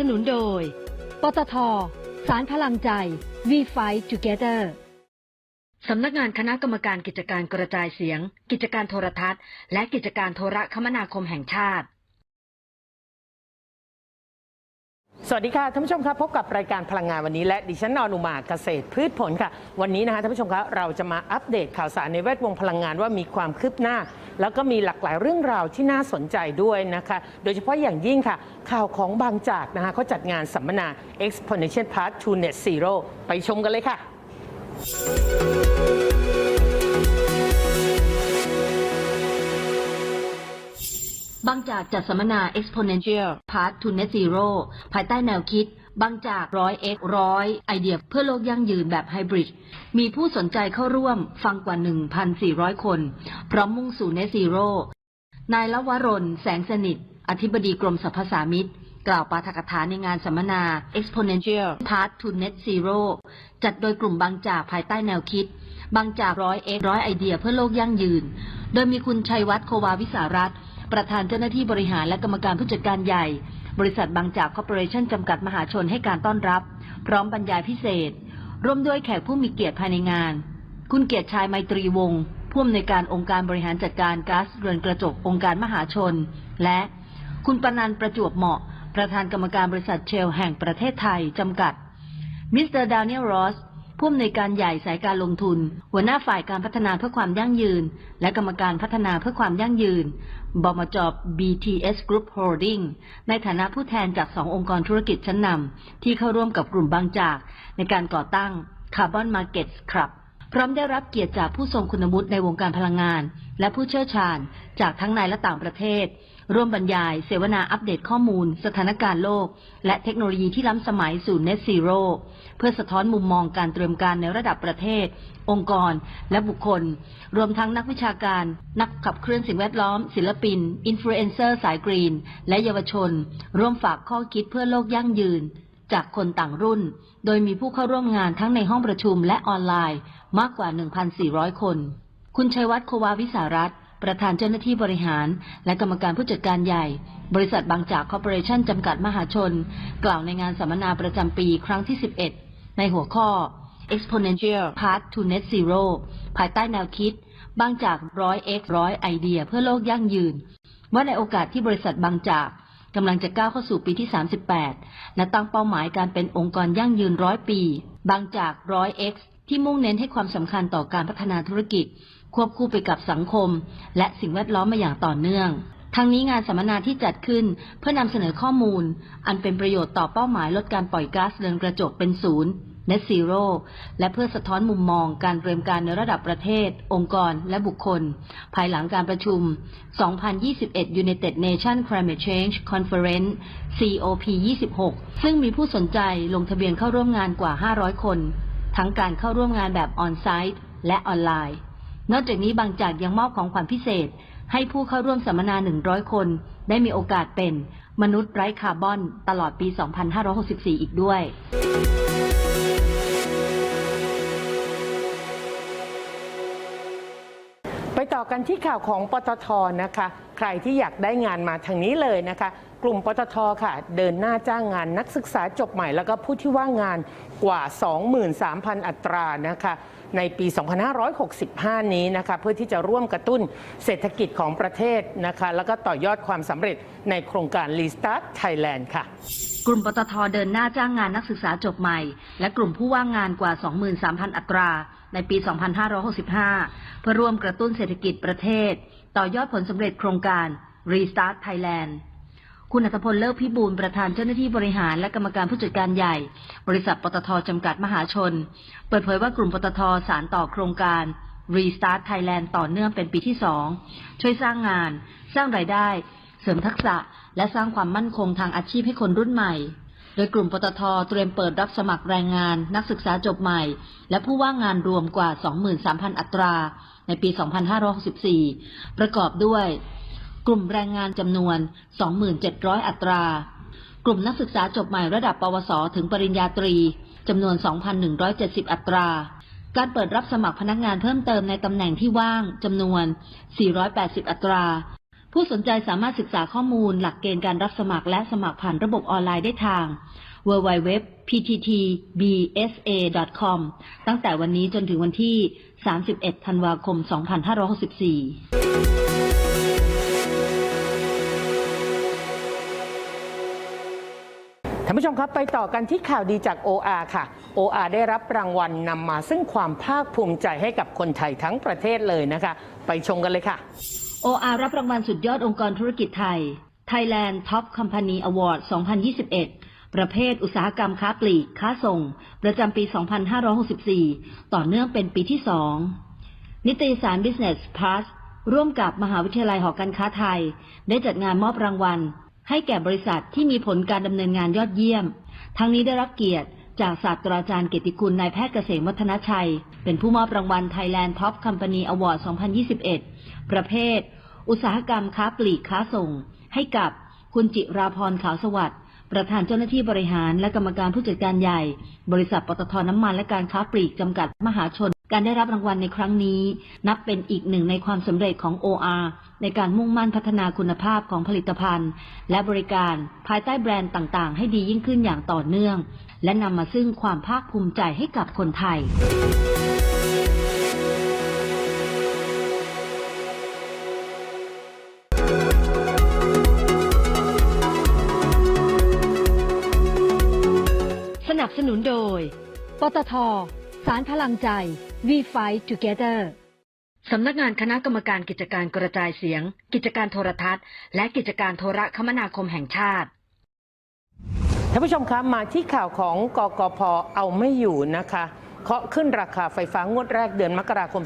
สนุนโดย ปตท สารพลังใจ We Fight Together สำนักงานคณะกรรมการกิจการกระจายเสียง กิจการโทรทัศน์ และกิจการโทรคมนาคมแห่งชาติ สวัสดีค่ะท่านผู้ชมครับพบกับรายการพลังงานวันนี้และดิฉันนอนุมาเกษตรพืชผลค่ะ วันนี้นะคะท่านผู้ชมครับเราจะมาอัปเดตข่าวสารในแวดวงพลังงานว่ามีความคืบหน้า แล้วก็มีหลากหลายเรื่องราวที่น่าสนใจด้วยนะคะ โดยเฉพาะอย่างยิ่งค่ะ ข่าวของบางจากนะคะเขาจัดงานสัมมนา Exponential Path to Net Zero ไปชมกันเลยค่ะางจากจัดสัมมนา Exponential Path to Net Zero ภายใต้แนวคิดบางจากร้อย X ร้อยไอเดียเพื่อโลกยั่งยืนแบบไฮบริด มีผู้สนใจเข้าร่วมฟังกว่า 1,400 คน พร้อมมุ่งสู่ Net Zero นายละวรนแสงสนิท อธิบดีกรมสรรพสามิตกล่าวปาฐกถาในงานสัมมนา Exponential Path to Net Zero จัดโดยกลุ่มบางจากภายใต้แนวคิด บางจากร้อยเอ็กร้อยไอเดียเพื่อโลกยั่งยืน โดยมีคุณชัยวัฒน์โควาวิสารัตน์ ประธานเจ้าหน้าที่บริหารและกรรมการผู้จัดการใหญ่ บริษัทบางจากคอร์ปอเรชั่นจำกัดมหาชนให้การต้อนรับ พร้อมบรรยายพิเศษ ร่วมด้วยแขกผู้มีเกียรติภายในงาน คุณเกียรติชายไมตรีวงศ์ผู้อำนวยการองค์การบริหารจัดการก๊าซเรือนกระจกองค์การมหาชน และคุณปนันประจวบเหมาะ ประธานกรรมการบริษัทเชลแห่งประเทศไทยจำกัด มิสเตอร์ดานิเอลรอสผู้อำนวยการใหญ่สายการลงทุน หัวหน้าฝ่ายการพัฒนาเพื่อความยั่งยืน และกรรมการพัฒนาเพื่อความยั่งยืน บมจ BTS Group Holding ในฐานะผู้แทนจากสององค์กรธุรกิจชั้นนำที่เข้าร่วมกับกลุ่มบางจาก ในการก่อตั้ง Carbon Markets Club พร้อมได้รับเกียรติจากผู้ทรงคุณวุฒิในวงการพลังงาน และผู้เชี่ยวชาญจากทั้งในและต่างประเทศ ร่วมบรรยาย เสวนาอัปเดตข้อมูล สถานการณ์โลก และเทคโนโลยีที่ล้ำสมัยสู่ Net Zero เพื่อสะท้อนมุมมองการเตรียมการในระดับประเทศ องค์กร และบุคคล รวมทั้งนักวิชาการ นักขับเคลื่อนสิ่งแวดล้อม ศิลปิน อินฟลูเอนเซอร์สายกรีน และเยาวชน ร่วมฝากข้อคิดเพื่อโลกยั่งยืน จากคนต่างรุ่น โดยมีผู้เข้าร่วมงานทั้งในห้องประชุมและออนไลน์ มากกว่า 1,400 คน คุณชัยวัฒน์โควาวิสารัตน์ ประธานเจ้าหน้าที่บริหาร และกรรมการผู้จัดการใหญ่ บริษัทบางจากคอร์ปอเรชั่นจำกัดมหาชน กล่าวในงานสัมมนาประจำปีครั้งที่ 11 ในหัวข้อ Exponential Path to Net Zero ภายใต้แนวคิด บางจากร้อย X ร้อยไอเดียเพื่อโลกยั่งยืน ว่าในโอกาสที่บริษัทบางจากกำลังจะก้าวเข้าสู่ปีที่ 38 และตั้งเป้าหมายการเป็นองค์กรยั่งยืนร้อยปี บางจากร้อย X ที่มุ่งเน้นให้ความสำคัญต่อการพัฒนาธุรกิจ ควบคู่ไปกับสังคม และสิ่งแวดล้อมมาอย่างต่อเนื่องทั้งนี้งานสัมมนาที่จัดขึ้นเพื่อนำเสนอข้อมูล อันเป็นประโยชน์ต่อเป้าหมายลดการปล่อยก๊าซเรือนกระจกเป็นศูนย์ Net Zero และเพื่อสะท้อนมุมมองการเตรียมการในระดับประเทศ องค์กร และบุคคล ภายหลังการประชุม 2021 United Nations Climate Change Conference COP 26 ซึ่งมีผู้สนใจลงทะเบียนเข้าร่วมงานกว่า 500 คน ทั้งการเข้าร่วมงานแบบออนไซต์และออนไลน์ นอกจากนี้บางจากยังมอบของขวัญพิเศษ ให้ผู้เข้าร่วมสัมมนา 100 คน ได้มีโอกาสเป็นมนุษย์ไร้คาร์บอนตลอดปี 2564 อีกด้วยไปต่อกันที่ข่าวของปตทนะคะ ใครที่อยากได้งานมาทางนี้เลยนะคะ กลุ่มปตทค่ะ เดินหน้าจ้างงานนักศึกษาจบใหม่ แล้วก็ผู้ที่ว่างงานกว่า 23,000 อัตรานะคะ ในปี 2565 นี้นะคะเพื่อที่จะร่วมกระตุ้นเศรษฐกิจของประเทศนะคะแล้วก็ต่อยอดความสำเร็จในโครงการ Restart Thailand ค่ะกลุ่มปตทเดินหน้าจ้างงานนักศึกษาจบใหม่ และกลุ่มผู้ว่างงานกว่า 23,000 อัตรา ในปี 2565 เพื่อร่วมกระตุ้นเศรษฐกิจประเทศ ต่อยอดผลสำเร็จโครงการ Restart Thailand คุณอัตพลเลิกพิบูลประธานเจ้าหน้าที่บริหารและกรรมการผู้จัดการใหญ่ บริษัทปตทจำกัดมหาชน เปิดเผยว่ากลุ่มปตทสารต่อโครงการ Restart Thailand ต่อเนื่องเป็นปีที่ 2 ช่วยสร้างงาน สร้างรายได้ เสริมทักษะ และสร้างความมั่นคงทางอาชีพให้คนรุ่นใหม่ โดยกลุ่มปตทเตรียมเปิดรับสมัครแรงงาน นักศึกษาจบใหม่ และผู้ว่างงานรวมกว่า 23,000 อัตรา ในปี 2564 ประกอบด้วย กลุ่มแรงงานจำนวน 2,700 อัตรา กลุ่มนักศึกษาจบใหม่ระดับปวส ถึงปริญญาตรีจำนวน 2,170 อัตรา การเปิดรับสมัครพนักงานเพิ่มเติมในตำแหน่งที่ว่างจำนวน 480 อัตรา ผู้สนใจสามารถศึกษาข้อมูลหลักเกณฑ์การรับสมัครและสมัครผ่านระบบออนไลน์ได้ทาง www.pttbsa.com ตั้งแต่วันนี้จนถึงวันที่ 31 ธันวาคม 2564านผู้ชมครับ ไปต่อกันที่ข่าวดีจาก OR ค่ะ OR ได้รับรางวัลนำมาซึ่งความภาคภูมิใจให้กับคนไทยทั้งประเทศเลยนะคะ ไปชมกันเลยค่ะ OR รับรางวัลสุดยอดองค์กรธุรกิจไทย Thailand Top Company Award 2021 ประเภทอุตสาหกรรมค้าปลีก ค้าส่ง ประจำปี 2564 ต่อเนื่องเป็นปีที่ 2 นิตยสาร Business Plus ร่วมกับมหาวิทยาลัยหอการค้าไทย ได้จัดงานมอบรางวัล ให้แก่บริษัทที่มีผลการดำเนินงานยอดเยี่ยม ทั้งนี้ได้รับเกียรติจากศาสตราจารย์เกียรติคุณนายแพทย์เกษมวัฒนชัย เป็นผู้มอบรางวัล Thailand Top Company Award 2021 ประเภท อุตสาหกรรมค้าปลีกค้าส่ง ให้กับคุณจิราพรขาวสวัสดิ์ประธานเจ้าหน้าที่บริหารและกรรมการผู้จัดการใหญ่ บริษัทปตทน้ำมันและการค้าปลีกจำกัดมหาชน การได้รับรางวัลในครั้งนี้ นับเป็นอีกหนึ่งในความสำเร็จของ OR ในการมุ่งมั่นพัฒนาคุณภาพของผลิตภัณฑ์ และบริการภายใต้แบรนด์ต่าง ๆ ให้ดียิ่งขึ้นอย่างต่อเนื่อง และนำมาซึ่งความภาคภูมิใจให้กับคนไทยสนับสนุนโดย ปตท สารพลังใจ We Fight Together สำนักงานคณะกรรมการกิจการกระจายเสียง กิจการโทรทัศน์ และกิจการโทรคมนาคมแห่งชาติท่านผู้ชมครับมาที่ข่าวของกกพเอาไม่อยู่นะคะเคาะขึ้นราคาไฟฟ้างวดแรกเดือนมกราคม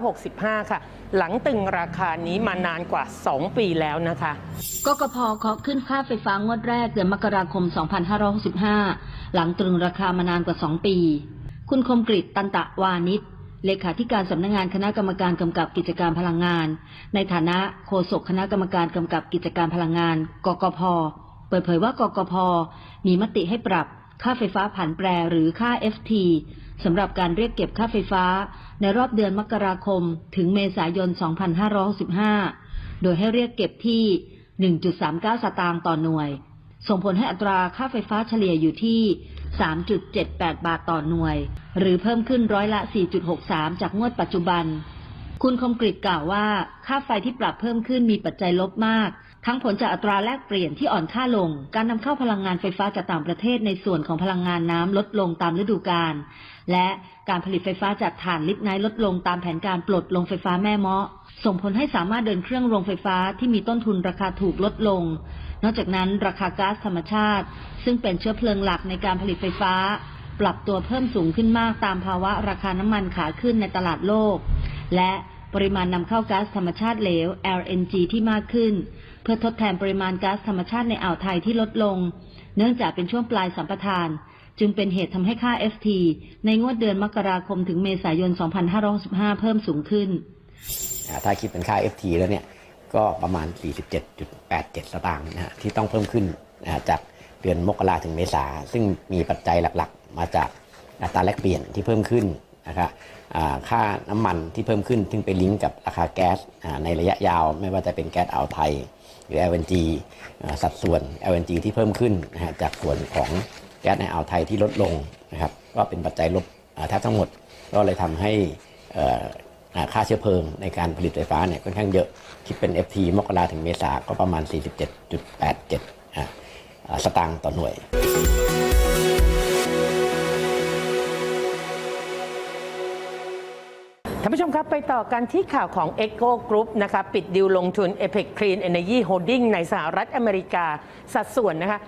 2565 ค่ะ หลังตึงราคานี้มานานกว่า 2 ปีแล้วนะคะ กกพเคาะขึ้นค่าไฟฟ้างวดแรกเดือนมกราคม 2565 หลังตรึงราคามานานกว่า 2 ปี คุณคมกริตตันตะวานิชเลขาธิการสำนักงานคณะกรรมการกำกับกิจการพลังงาน ในฐานะโฆษกคณะกรรมการกำกับกิจการพลังงาน กกพ เปิดเผยว่ากกพ มีมติให้ปรับค่าไฟฟ้าผันแปรหรือค่า FT สำหรับการเรียกเก็บค่าไฟฟ้า ในรอบเดือนมกราคม ถึงเมษายน 2565 โดยให้เรียกเก็บที่ 1.39 สตางค์ต่อหน่วย ส่งผลให้อัตราค่าไฟฟ้าเฉลี่ยอยู่ที่ 3.78 บาทต่อหน่วย หรือเพิ่มขึ้นร้อยละ 4.63 จากงวดปัจจุบัน คุณคมกริตกล่าวว่า ค่าไฟที่ปรับเพิ่มขึ้นมีปัจจัยลบมาก ทั้งผลจากอัตราแลกเปลี่ยนที่อ่อนค่าลง การนำเข้าพลังงานไฟฟ้าจากต่างประเทศในส่วนของพลังงานน้ำลดลงตามฤดูกาล และการผลิตไฟฟ้าจากถ่านลิกไนท์ลดลงตามแผนการปลดลงไฟฟ้าแม่เมาะส่งผลให้สามารถเดินเครื่องโรงไฟฟ้าที่มีต้นทุนราคาถูกลดลง นอกจากนั้นราคาก๊าซธรรมชาติ ซึ่งเป็นเชื้อเพลิงหลักในการผลิตไฟฟ้า ปรับตัวเพิ่มสูงขึ้นมากตามภาวะราคาน้ำมันขาขึ้นในตลาดโลก และปริมาณนำเข้าก๊าซธรรมชาติเหลว LNG ที่มากขึ้น เพื่อทดแทนปริมาณก๊าซธรรมชาติในอ่าวไทยที่ลดลง เนื่องจากเป็นช่วงปลายสัมปทาน จึงเป็นเหตุทำให้ค่า FT ในงวดเดือนมกราคมถึงเมษายน 2565 เพิ่มสูงขึ้น ถ้าคิดเป็นค่า FT แล้วเนี่ย ก็ประมาณ 47.87 สตางค์นะฮะที่ต้องเพิ่มขึ้นนะจากเดือนมกราถึงเมษาซึ่งมีปัจจัยหลักๆ มาจากอัตราแลกเปลี่ยนที่เพิ่มขึ้นนะครับค่าน้ำมันที่เพิ่มขึ้น ซึ่งไปลิงก์กับราคาแก๊สในระยะยาว ไม่ว่าจะเป็นแก๊สอ่าวไทย หรือ LNG อ่าสัดส่วน LNG ที่เพิ่มขึ้นนะฮะจากส่วนของแก๊สในอ่าวไทยที่ลดลงนะครับก็เป็นปัจจัยลบแทบทั้งหมด ก็เลยทำให้อ่า ค่าเชื้อเพลิงในการผลิตไฟฟ้าเนี่ยค่อนข้างเยอะ คิดเป็น FT มกราถึงเมษาก็ประมาณ 47.87อ่าอ่าสตางค์ต่อหน่วยทท่านผู้ชมครับ ไปต่อกันที่ข่าวของ Echo Group นะคะปิดดิวลงทุน Apex Clean Energy Holding ในสหรัฐอเมริกา สัดส่วนนะคะ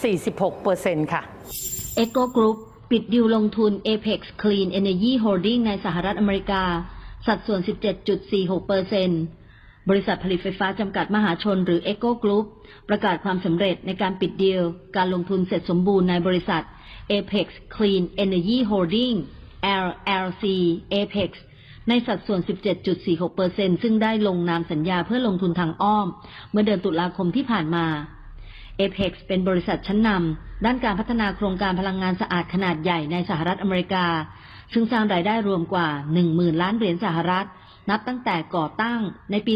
17.46%ค่ะ e c o Group ปิดดิวลงทุน Apex Clean Energy Holding ในสหรัฐอเมริกา สัดส่วน 17.46%บริษัทผลิตไฟฟ้าจำกัดมหาชนหรือ Eco Group ประกาศความสำเร็จในการปิดดีลการลงทุนเสร็จสมบูรณ์ในบริษัท Apex Clean Energy Holding LLC Apex ในสัดส่วน 17.46%ซึ่งได้ลงนามสัญญาเพื่อลงทุนทางอ้อม เมื่อเดือนตุลาคมที่ผ่านมา Apex เป็นบริษัทชั้นนำด้านการพัฒนาโครงการพลังงานสะอาดขนาดใหญ่ในสหรัฐอเมริกา ซึ่งสร้างรายได้รวมกว่า 10,000 ล้านเหรียญสหรัฐ นับตั้งแต่ก่อตั้งในปี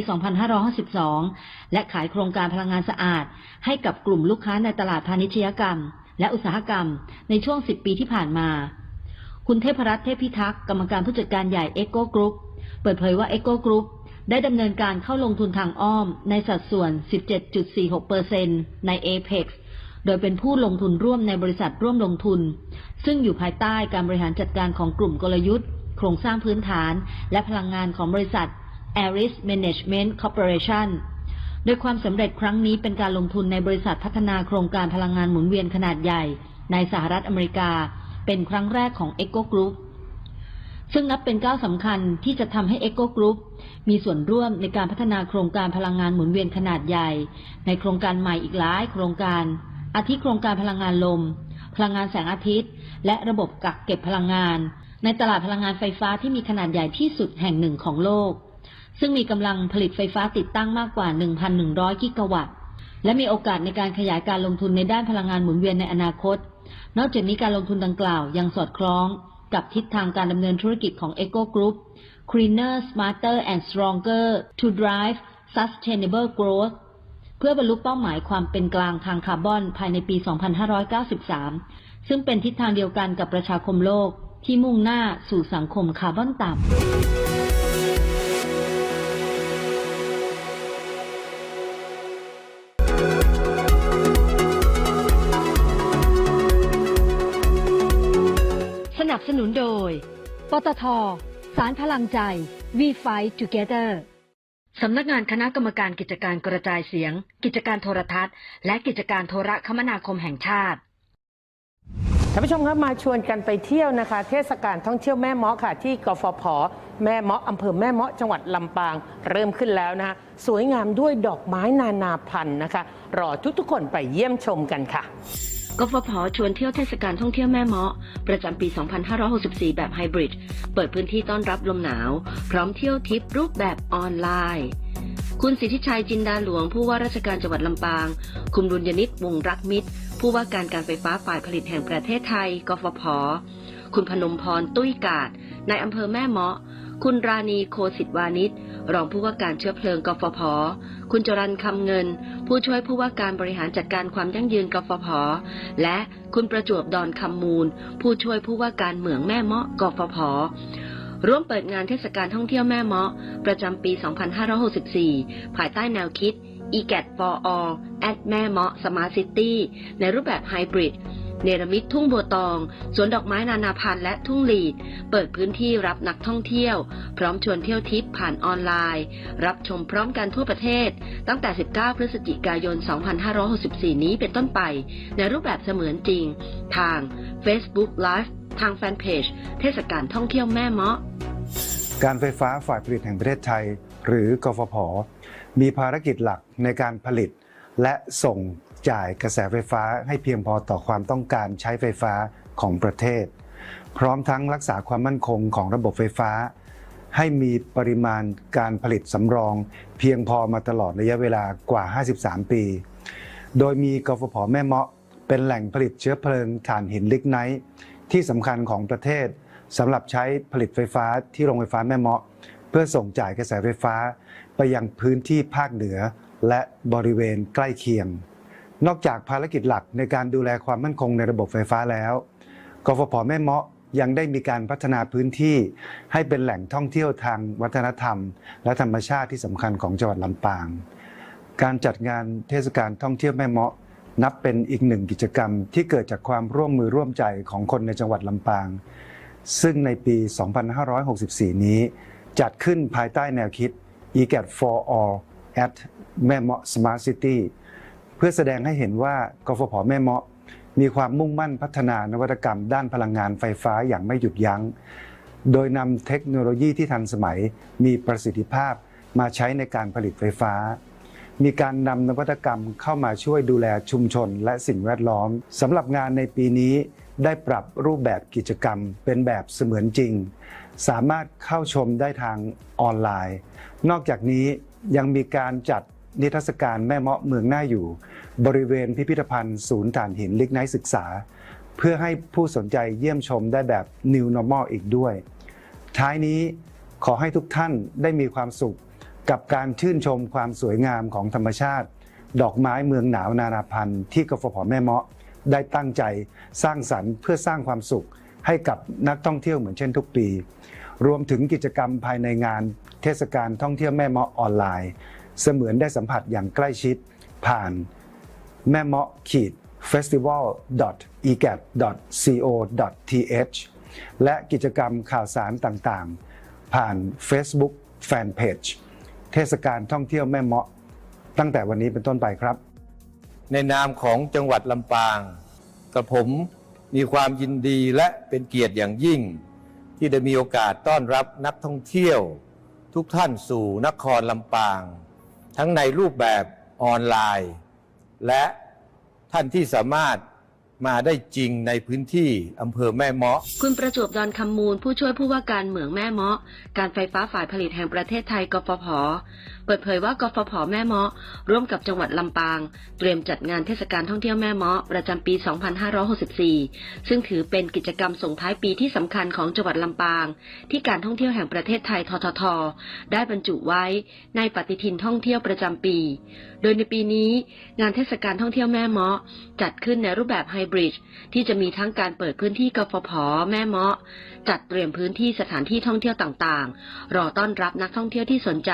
2552 และขายโครงการพลังงานสะอาด ให้กับกลุ่มลูกค้าในตลาดพาณิชยกรรม และอุตสาหกรรม ในช่วง 10 ปีที่ผ่านมา คุณเทพรัตน์เทพพิทักษ์กรรมการผู้จัดการใหญ่ Eco Group เปิดเผยว่า Eco Group ได้ดำเนินการเข้าลงทุนทางอ้อมในสัดส่วน 17.46%ใน Apex โดยเป็นผู้ลงทุนร่วมในบริษัทร่วมลงทุน ซึ่งอยู่ภายใต้การบริหารจัดการของกลุ่มกลยุทธ์ โครงสร้างพื้นฐาน และพลังงานของบริษัท Aris Management Corporation โดยความสำเร็จครั้งนี้เป็นการลงทุนในบริษัทพัฒนาโครงการพลังงานหมุนเวียนขนาดใหญ่ ในสหรัฐอเมริกา เป็นครั้งแรกของ Eco Group ซึ่งนับเป็นก้าวสำคัญที่จะทำให้ Eco Group มีส่วนร่วมในการพัฒนาโครงการพลังงานหมุนเวียนขนาดใหญ่ ในโครงการใหม่อีกหลายโครงการ อาทิโครงการพลังงานลม พลังงานแสงอาทิตย์ และระบบกักเก็บพลังงาน ในตลาดพลังงานไฟฟ้าที่มีขนาดใหญ่ที่สุดแห่งหนึ่งของโลก ซึ่งมีกำลังผลิตไฟฟ้าติดตั้งมากกว่า 1,100 กิกะวัตต์ และมีโอกาสในการขยายการลงทุนในด้านพลังงานหมุนเวียนในอนาคต นอกจากนี้การลงทุนดังกล่าวยังสอดคล้อง กับทิศทางการดำเนินธุรกิจของ Eco Group Cleaner Smarter and Stronger to drive Sustainable Growth เพื่อบรรลุเป้าหมายความเป็นกลางทางคาร์บอนภายในปี 2593 ซึ่งเป็นทิศทางเดียวกันกับประชาคมโลกที่มุ่งหน้าสู่สังคมคาร์บอนต่ำ สนับสนุนโดย ปตท สารพลังใจ We Fight Together สำนักงานคณะกรรมการกิจการกระจายเสียง กิจการโทรทัศน์ และกิจการโทรคมนาคมแห่งชาติท่านผู้ชมครับมาชวนกันไปเที่ยวนะคะ เทศกาลท่องเที่ยวแม่เมาะค่ะ ที่กฟผแม่เมาะอำเภอแม่เมาะจังหวัดลำปาง เริ่มขึ้นแล้วนะคะสวยงามด้วยดอกไม้นานาพันธุ์นะคะ รอทุกๆคนไปเยี่ยมชมกันค่ะ กฟผชวนเที่ยวเทศกาลท่องเที่ยวแม่เมาะ ประจำปี 2564 แบบไฮบริด เปิดพื้นที่ต้อนรับลมหนาว พร้อมเที่ยวทิปรูปแบบออนไลน์ คุณสิทธิชัยจินดาหลวง ผู้ว่าราชการจังหวัดลำปาง คุณรุญยนิตวงรักมิตร ผู้ว่าการการไฟฟ้าฝ่ายผลิตแห่งประเทศไทย กฟผ คุณพนมพรตุ้ยกาด ในอำเภอแม่เมาะ คุณราณีโคสิตวานิชรองผู้ว่าการเชื้อเพลิงกฟผ คุณจรันคำเงิน ผู้ช่วยผู้ว่าการบริหารจัดการความยั่งยืนกฟผ และคุณประจวบดอนคำมูล ผู้ช่วยผู้ว่าการเหมืองแม่เมาะกฟผร่วมเปิดงานเทศกาลท่องเที่ยวแม่เมาะ ประจำปี 2564 ภายใต้แนวคิด EGAT for all at แม่เมาะ Smart City ในรูปแบบไฮบริด เนรมิตทุ่งบัวตอง สวนดอกไม้นานาพันธุ์และทุ่งหลีด เปิดพื้นที่รับนักท่องเที่ยว พร้อมชวนเที่ยวทิปผ่านออนไลน์ รับชมพร้อมกันทั่วประเทศ ตั้งแต่ 19 พฤศจิกายน 2564 นี้เป็นต้นไป ในรูปแบบเสมือนจริง ทาง Facebook Live ทางแฟนเพจ เทศกาลท่องเที่ยวแม่เมาะ การไฟฟ้าฝ่ายผลิตแห่งประเทศไทย หรือกฟผ มีภารกิจหลักในการผลิต และส่ง จ่ายกระแสไฟฟ้าให้เพียงพอต่อความต้องการใช้ไฟฟ้าของประเทศ พร้อมทั้งรักษาความมั่นคงของระบบไฟฟ้า ให้มีปริมาณการผลิตสำรอง เพียงพอมาตลอดระยะเวลากว่า 53 ปี โดยมีกฟผแม่เมาะ เป็นแหล่งผลิตเชื้อเพลิงถ่านหินลิกไนท์ที่สำคัญของประเทศสำหรับใช้ผลิตไฟฟ้าที่โรงไฟฟ้าแม่เมาะ เพื่อส่งจ่ายกระแสไฟฟ้า ไปยังพื้นที่ภาคเหนือ และบริเวณใกล้เคียง นอกจากภารกิจหลักในการดูแลความมั่นคงในระบบไฟฟ้าแล้ว กฟผแม่เมาะยังได้มีการพัฒนาพื้นที่ ให้เป็นแหล่งท่องเที่ยวทางวัฒนธรรม และธรรมชาติที่สำคัญของจังหวัดลำปาง การจัดงานเทศกาลท่องเที่ยวแม่เมาะ นับเป็นอีกหนึ่งกิจกรรมที่เกิดจากความร่วมมือร่วมใจของคนในจังหวัดลำปาง ซึ่งในปี 2564 นี้ จัดขึ้นภายใต้แนวคิด EGAT for All at แม่เมาะ Smart City เพื่อแสดงให้เห็นว่ากฟผแม่เมาะ มีความมุ่งมั่นพัฒนานวัตกรรม ด้านพลังงานไฟฟ้าอย่างไม่หยุดยัง้ง โดยนำเทคโนโลยีที่ทันสมัยมีประสิทธิภาพมาใช้ในการผลิตไฟฟ้า มีการนำนวัตกรรมเข้ามาช่วยดูแลชุมชนและสิ่งแวดล้อมสำหรับงานในปีนี้ได้ปรับรูปแบบกิจกรรมเป็นแบบเสมือนจริง สามารถเข้าชมได้ทางออนไลน์ นอกจากนี้ยังมีการจัด นิทรรศการแม่เมาะเมืองหน้าอยู่ บริเวณพิพิธภัณฑ์ศูนย์ถ่านหินลิกไนศึกษา เพื่อให้ผู้สนใจเยี่ยมชมได้แบบ New Normal อีกด้วย ท้ายนี้ขอให้ทุกท่านได้มีความสุขกับการชื่นชมความสวยงามของธรรมชาติ ดอกไม้เมืองหนาวนานาพันธุ์ที่กฟผแม่เมาะได้ตั้งใจสร้างสรรค์เพื่อสร้างความสุขให้กับนักท่องเที่ยวเหมือนเช่นทุกปี รวมถึงกิจกรรมภายในงานเทศกาลท่องเที่ยวแม่เมาะออนไลน์ เสมือนได้สัมผัสอย่างใกล้ชิด ผ่านแม่เมาะขีด festival egat co th และกิจกรรมข่าวสารต่างๆ ผ่าน Facebook Fanpage เทศกาลท่องเที่ยวแม่เมาะ ตั้งแต่วันนี้เป็นต้นไปครับ ในนามของจังหวัดลำปางกระผมมีความยินดีและเป็นเกียรติอย่างยิ่ง ที่ได้มีโอกาสต้อนรับนักท่องเที่ยว ทุกท่านสู่นครลำปาง ทั้งในรูปแบบออนไลน์ และท่านที่สามารถ มาได้จริงในพื้นที่อำเภอแม่เมาะ คุณประจวบดอนคำมูลผู้ช่วยผู้ว่าการเหมืองแม่เมาะ การไฟฟ้าฝ่ายผลิตแห่งประเทศไทยกฟผ เปิดเผยว่ากฟผ แม่เมาะ ร่วมกับจังหวัดลำปาง เตรียมจัดงานเทศกาลท่องเที่ยวแม่เมาะประจำปี 2564 ซึ่งถือเป็นกิจกรรมส่งท้ายปีที่สำคัญของจังหวัดลำปาง ที่การท่องเที่ยวแห่งประเทศไทยททท ได้บรรจุไว้ในปฏิทินท่องเที่ยวประจำปี โดยในปีนี้ งานเทศกาลท่องเที่ยวแม่เมาะจัดขึ้นในรูปแบบไฮบริดที่จะมีทั้งการเปิดพื้นที่กฟผ แม่เมาะ จัดเตรียมพื้นที่สถานที่ท่องเที่ยวต่างๆ รอต้อนรับนักท่องเที่ยวที่สนใจ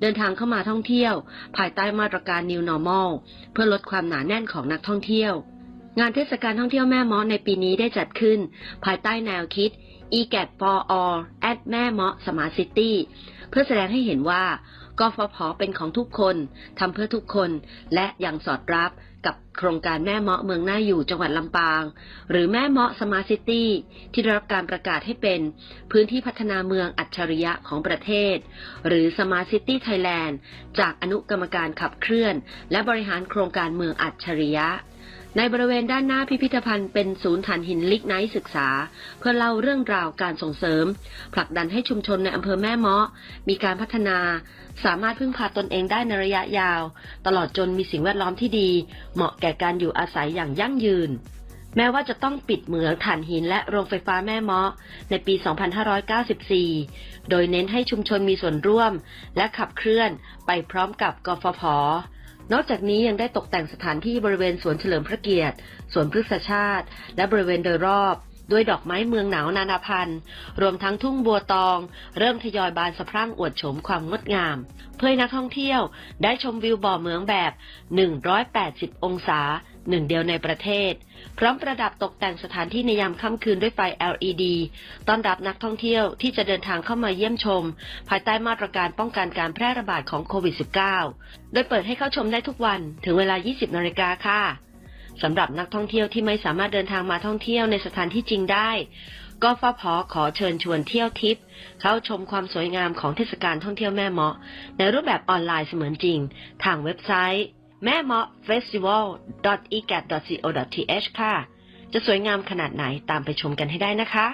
เดินทางเข้ามาท่องเที่ยว ภายใต้มาตรการ New Normal เพื่อลดความหนาแน่นของนักท่องเที่ยว งานเทศกาลท่องเที่ยวแม่เมาะในปีนี้ได้จัดขึ้น ภายใต้แนวคิด EGAT for All at แม่เมาะ Smart City เพื่อแสดงให้เห็นว่ากฟผเป็นของทุกคนทำเพื่อทุกคน และยังสอดรับ กับโครงการแม่เมาะเมืองน่าอยู่จังหวัดลำปาง หรือแม่เมาะสมาร์ทซิตี้ที่ได้รับการประกาศให้เป็นพื้นที่พัฒนาเมืองอัจฉริยะของประเทศ หรือสมาร์ทซิตี้ไทยแลนด์จากอนุกรรมการขับเคลื่อน และบริหารโครงการเมืองอัจฉริยะ ในบริเวณด้านหน้าพิพิธภัณฑ์เป็นศูนย์ฐานหินลิกไนท์ศึกษา เพื่อเล่าเรื่องราวการส่งเสริม ผลักดันให้ชุมชนในอำเภอแม่เมาะ มีการพัฒนา สามารถพึ่งพาตนเองได้ในระยะยาว ตลอดจนมีสิ่งแวดล้อมที่ดี เหมาะแก่การอยู่อาศัยอย่างยั่งยืน แม้ว่าจะต้องปิดเหมืองถ่านหินและโรงไฟฟ้าแม่เมาะ ในปี 2594 โดยเน้นให้ชุมชนมีส่วนร่วม และขับเคลื่อนไปพร้อมกับกฟผ นอกจากนี้ยังได้ตกแต่งสถานที่บริเวณสวนเฉลิมพระเกียรติ สวนพฤกษชาติ และบริเวณโดยรอบด้วยดอกไม้เมืองหนาวนานาพันธุ์ รวมทั้งทุ่งบัวตอง เริ่มทยอยบานสะพรั่งอวดโฉมความงดงาม เพื่อนักท่องเที่ยวได้ชมวิวบ่อเหมืองแบบ 180 องศา หนึ่งเดียวในประเทศ พร้อมประดับตกแต่งสถานที่ในยามค่ำคืนด้วยไฟ LED ต้อนรับนักท่องเที่ยวที่จะเดินทางเข้ามาเยี่ยมชม ภายใต้มาตรการป้องกันการแพร่ระบาดของโควิด -19 โดยเปิดให้เข้าชมได้ทุกวันถึงเวลา 20นาฬิกาค่ะสำหรับนักท่องเที่ยวที่ไม่สามารถเดินทางมาท่องเที่ยวในสถานที่จริงได้กฟผขอเชิญชวนเที่ยวทิปเข้าชมความสวยงามของเทศกาลท่องเที่ยวแม่เมาะ ในรูปแบบออนไลน์เสมือนจริง ทางเว็บไซต์ แม่เมาะ festival egat co th ค่ะ จะสวยงามขนาดไหนตามไปชมกันให้ได้นะคะ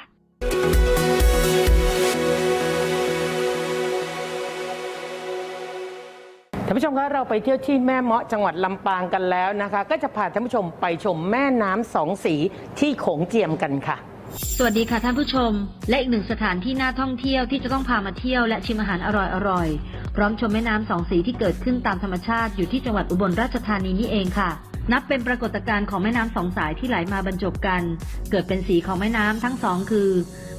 ท่านผู้ชมคะเราไปเที่ยวที่แม่เมาะจังหวัดลำปางกันแล้วนะคะ ก็จะพาท่านผู้ชมไปชมแม่น้ำสองสีที่โขงเจียมกันค่ะ สวัสดีค่ะท่านผู้ชม และอีกหนึ่งสถานที่น่าท่องเที่ยวที่จะต้องพามาเที่ยวและชิมอาหารอร่อยๆพร้อมชมแม่น้ำสองสีที่เกิดขึ้นตามธรรมชาติอยู่ที่จังหวัดอุบลราชธานีนี่เองค่ะ นับเป็นปรากฏการณ์ของแม่น้ำสองสายที่ไหลมาบรรจบกัน เกิดเป็นสีของแม่น้ำทั้งสองคือ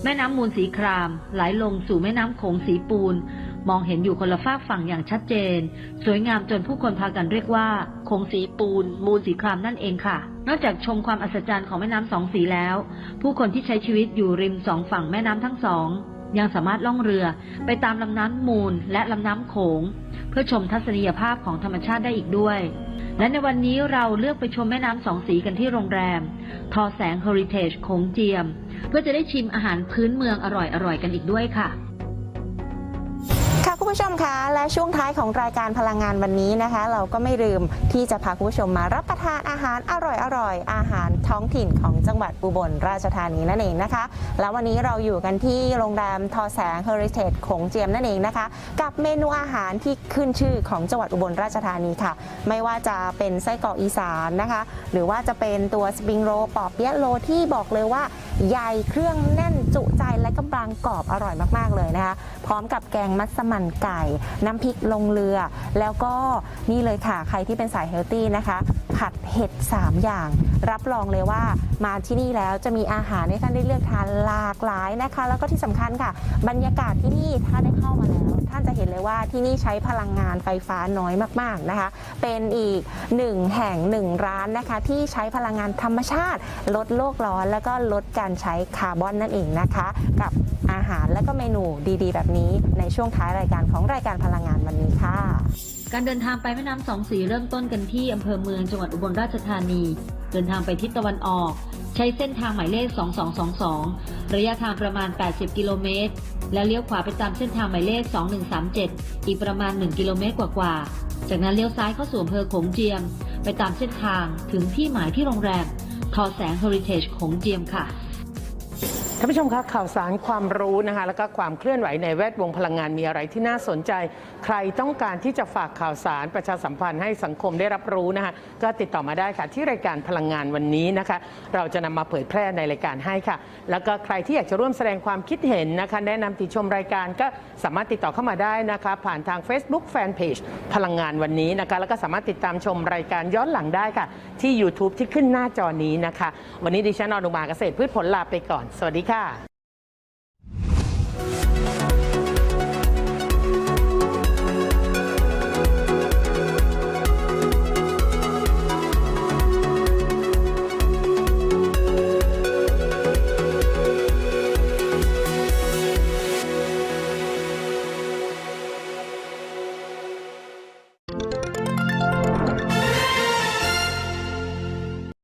แม่น้ำมูลสีคราม ไหลลงสู่แม่น้ำโขงสีปูน มองเห็นอยู่คนละฝากฝั่งอย่างชัดเจน สวยงามจนผู้คนพากันเรียกว่า คงสีปูน มูลสีครามนั่นเองค่ะ นอกจากชมความอัศจรรย์ของแม่น้ำสองสีแล้ว ผู้คนที่ใช้ชีวิตอยู่ริมสองฝั่งแม่น้ำทั้งสอง ยังสามารถล่องเรือไปตามลำน้ำมูลและลำน้ำโขง เพื่อชมทัศนียภาพของธรรมชาติได้อีกด้วย และในวันนี้เราเลือกไปชมแม่น้ำสองสีกันที่โรงแรม ทอแสง Heritage โขงเจียม เพื่อจะได้ชิมอาหารพื้นเมืองอร่อยๆกันอีกด้วยค่ะ คุณผู้ชมคะและช่วงท้ายของรายการพลังงานวันนี้นะคะ เราก็ไม่ลืมที่จะพาคุณผู้ชมมารับประทานอาหารอร่อยๆอาหารท้องถิ่นของจังหวัดอุบลราชธานีนั่นเองนะคะ แล้ววันนี้เราอยู่กันที่โรงแรมทอแสง Heritage โขงเจียมนั่นเองนะคะ กับเมนูอาหารที่ขึ้นชื่อของจังหวัดอุบลราชธานีค่ะ ไม่ว่าจะเป็นไส้กรอกอีสานนะคะ หรือว่าจะเป็นตัวสปริงโรลปอบเปี๊ยะโลที่บอกเลยว่า ใหญ่เครื่องแน่นจุใจและก็บางกรอบอร่อยมากๆเลยนะคะ พร้อมกับแกงมัสมั่นไก่ น้ำพริกลงเรือ แล้วก็นี่เลยค่ะใครที่เป็นสายเฮลตี้นะคะ ผัดเห็ด 3 อย่าง รับรองเลยว่ามาที่นี่แล้วจะมีอาหารให้ท่านได้เลือกทานหลากหลายนะคะ แล้วก็ที่สำคัญค่ะ บรรยากาศที่นี่ถ้าได้เข้ามาแล้ว ท่านจะเห็นเลยว่าที่นี่ใช้พลังงานไฟฟ้าน้อยมากๆนะคะ เป็นอีกหนึ่งแห่งหนึ่งร้านนะคะ ที่ใช้พลังงานธรรมชาติ ลดโลกร้อน แล้วก็ลดการใช้คาร์บอนนั่นเองนะคะ กับอาหารและก็เมนูดีๆ แบบนี้ในช่วงท้ายรายการของรายการพลังงานวันนี้ค่ะ การเดินทางไปแม่น้ำสองสีเริ่มต้นกันที่อำเภอเมืองจังหวัดอุบลราชธานี เดินทางไปทิศตะวันออก ใช้เส้นทางหมายเลข 2222 ระยะทางประมาณ 80 กิโลเมตร แล้วเลี้ยวขวาไปตามเส้นทางหมายเลข 2137 อีกประมาณ 1 กิโลเมตรกว่าๆ จากนั้นเลี้ยวซ้ายเข้าสู่อำเภอโขงเจียม ไปตามเส้นทางถึงที่หมายที่โรงแรมทอแสง Heritage โขงเจียมค่ะ ท่านผู้ชมคะข่าวสารความรู้นะคะแล้วก็ความเคลื่อนไหวในแวดวงพลังงานมีอะไรที่น่าสนใจ ใครต้องการที่จะฝากข่าวสารประชาสัมพันธ์ให้สังคมได้รับรู้นะคะก็ติดต่อมาได้ค่ะที่รายการพลังงานวันนี้นะคะ เราจะนำมาเผยแพร่ในรายการให้ค่ะ แล้วก็ใครที่อยากจะร่วมแสดงความคิดเห็นนะคะ แนะนำติชมรายการก็สามารถติดต่อเข้ามาได้นะคะ ผ่านทาง Facebook Fanpage พลังงานวันนี้นะคะ แล้วก็สามารถติดตามชมรายการย้อนหลังได้ค่ะ ที่ YouTube ที่ขึ้นหน้าจอนี้นะคะ วันนี้ดิฉันอนุมาเกษตรพืชผลลาไปก่อนสวัสดีค่ะ cá.